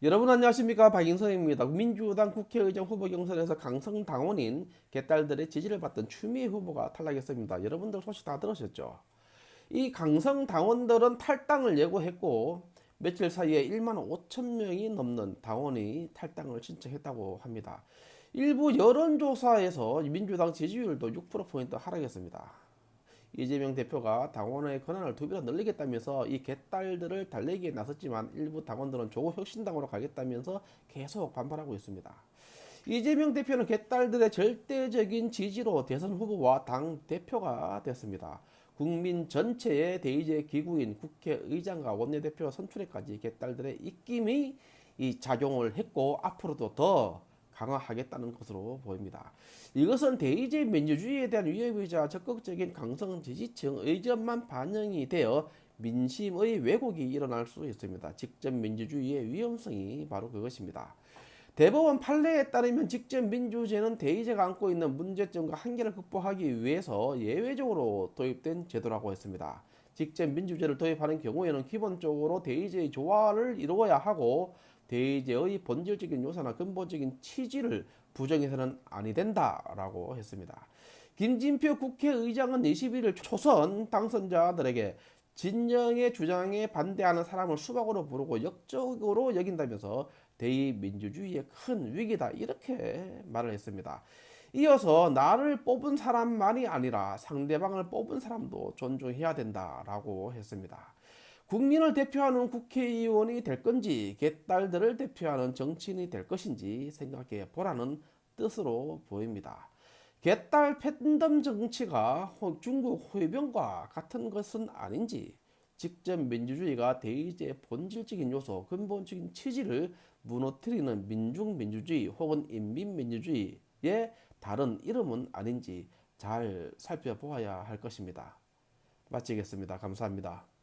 여러분 안녕하십니까 박인선입니다. 민주당 국회의장 후보 경선에서 강성 당원인 개딸들의 지지를 받던 추미애 후보가 탈락했습니다. 여러분들 소식 다 들으셨죠? 이 강성 당원들은 탈당을 예고했고 며칠 사이에 1만 5천 명이 넘는 당원이 탈당을 신청했다고 합니다. 일부 여론조사에서 민주당 지지율도 6%포인트 하락했습니다. 이재명 대표가 당원의 권한을 두 배로 늘리겠다면서 이 개딸들을 달래기에 나섰지만 일부 당원들은 조국 혁신당으로 가겠다면서 계속 반발하고 있습니다. 이재명 대표는 개딸들의 절대적인 지지로 대선 후보와 당 대표가 됐습니다. 국민 전체의 대의제 기구인 국회의장과 원내대표 선출에까지 개딸들의 입김이 이 작용을 했고 앞으로도 더 강화하겠다는 것으로 보입니다. 이것은 대의제 민주주의에 대한 위협이자 적극적인 강성 지지층 의견만 반영이 되어 민심의 왜곡이 일어날 수 있습니다. 직접 민주주의의 위험성이 바로 그것입니다. 대법원 판례에 따르면 직접 민주제는 대의제가 안고 있는 문제점과 한계를 극복하기 위해서 예외적으로 도입된 제도라고 했습니다. 직접 민주제를 도입하는 경우에는 기본적으로 대의제의 조화를 이루어야 하고 대의제의 본질적인 요소나 근본적인 취지를 부정해서는 아니 된다라고 했습니다. 김진표 국회의장은 21일 초선 당선자들에게 진영의 주장에 반대하는 사람을 수박으로 부르고 역적으로 여긴다면서 대의 민주주의의 큰 위기다 이렇게 말을 했습니다. 이어서 나를 뽑은 사람만이 아니라 상대방을 뽑은 사람도 존중해야 된다라고 했습니다. 국민을 대표하는 국회의원이 될 건지 개딸들을 대표하는 정치인이 될 것인지 생각해 보라는 뜻으로 보입니다. 개딸 팬덤 정치가 중국 호위병과 같은 것은 아닌지 직접 민주주의가 대의제의 본질적인 요소, 근본적인 취지를 무너뜨리는 민중민주주의 혹은 인민민주주의의 다른 이름은 아닌지 잘 살펴보아야 할 것입니다. 마치겠습니다. 감사합니다.